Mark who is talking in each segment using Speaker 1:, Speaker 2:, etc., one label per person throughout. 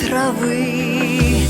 Speaker 1: трави.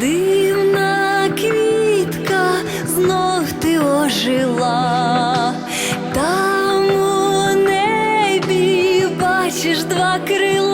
Speaker 1: Дивна квітка, знов ти ожила, там у небі бачиш два крила.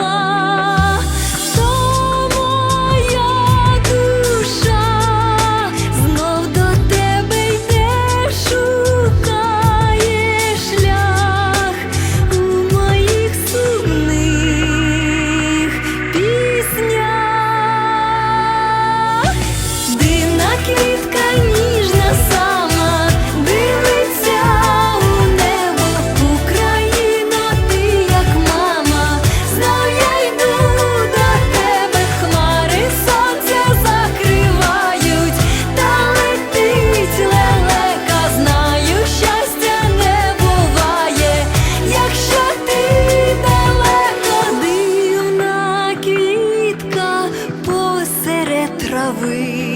Speaker 1: трави.